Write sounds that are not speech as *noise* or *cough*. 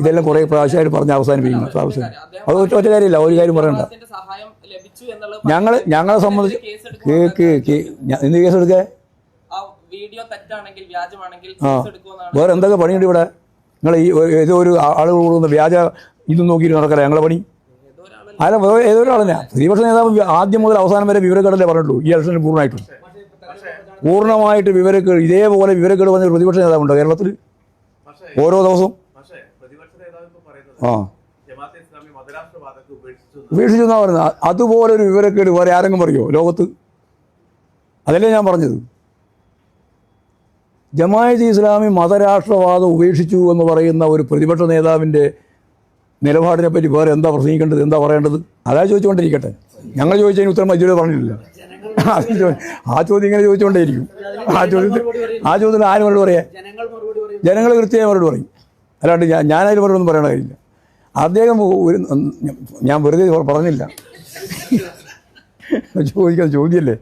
ഇതെല്ലാം കുറേ പ്രാവശ്യമായിട്ട് പറഞ്ഞ് അവസാനിപ്പിക്കുന്നു. അത്ര അവസാനം അത് ഒറ്റ ഒറ്റ കാര്യമില്ല ഒരു കാര്യം പറയണ്ട. സഹായം ലഭിച്ചു എന്നുള്ളത് ഞങ്ങൾ ഞങ്ങളെ സംബന്ധിച്ച് കേസ് കേ എടുക്കുമെന്നാണ് കേ കേ ഞാൻ- എന്ത് കേസ് എടുക്കേ? ആ വീഡിയോ തെറ്റാണെങ്കിൽ വ്യാജമാണെങ്കിൽ കേസ് എടുക്കുമെന്നാണ് വേറെ എന്തൊക്കെ പണിയുണ്ട് ഇവിടെ? നിങ്ങൾ ഈ ഒരു- ഏതോ ഒരു ആളുകൾ കൊടുക്കുന്ന വ്യാജ ഇതും നോക്കിയിട്ട് നടക്കല ഞങ്ങളെ പണി? അല്ല വേറെ ഏതോ ഒരാളെന്നെ പ്രതിപക്ഷ നേതാവ് ആദ്യം മുതൽ അവസാനം വരെ വിവരക്കേടല്ലേ പറഞ്ഞിട്ടുള്ളൂ. ഈ ഇലക്ഷനിൽ പൂർണമായിട്ടും. പൂർണമായിട്ട് വിവരക്കേട് ഇതേപോലെ വിവരക്കേട് വന്ന ഒരു പ്രതിപക്ഷ നേതാവുണ്ടോ കേരളത്തിൽ ഓരോ ദിവസവും? ആ. എന്ന്. പറയുന്നത്. അതുപോലെ ഒരു വിവരക്കേട് വേറെ ആരെങ്കിലും പറയോ ലോകത്ത്? അതല്ലേ ഞാൻ പറഞ്ഞത്. ജമായത്ത് ഇസ്ലാമി മതരാഷ്ട്രവാദം ഉപേക്ഷിച്ചു എന്ന് പറയുന്ന ഒരു പ്രതിപക്ഷ നേതാവിന്റെ നിലപാടിനെ പറ്റി വേറെ എന്താ പ്രസംഗിക്കേണ്ടത്? എന്താ പറയേണ്ടത്? അതാ ചോദിച്ചുകൊണ്ടിരിക്കട്ടെ. ഞങ്ങൾ ചോദിച്ചതിന് ഉത്തരം അത് ചോ- ആ ചോദ്യം ഇങ്ങനെ ചോദിച്ചുകൊണ്ടേയിരിക്കും. ആ ചോദ്യത്തിൽ ആ ചോദ്യത്തിൽ ആര് മറുപടി പറയാ. ജനങ്ങൾ കൃത്യമായി മറുപടി പറയും. അല്ലാണ്ട് ഞാൻ ഞാനതിൽ മറുപടി ഒന്നും പറയണ കാര്യമില്ല. അദ്ദേഹം ഒരു ഞാൻ വെറുതെ പറഞ്ഞില്ല. *laughs* ചോദിക്കാൻ ചോദ്യമല്ലേ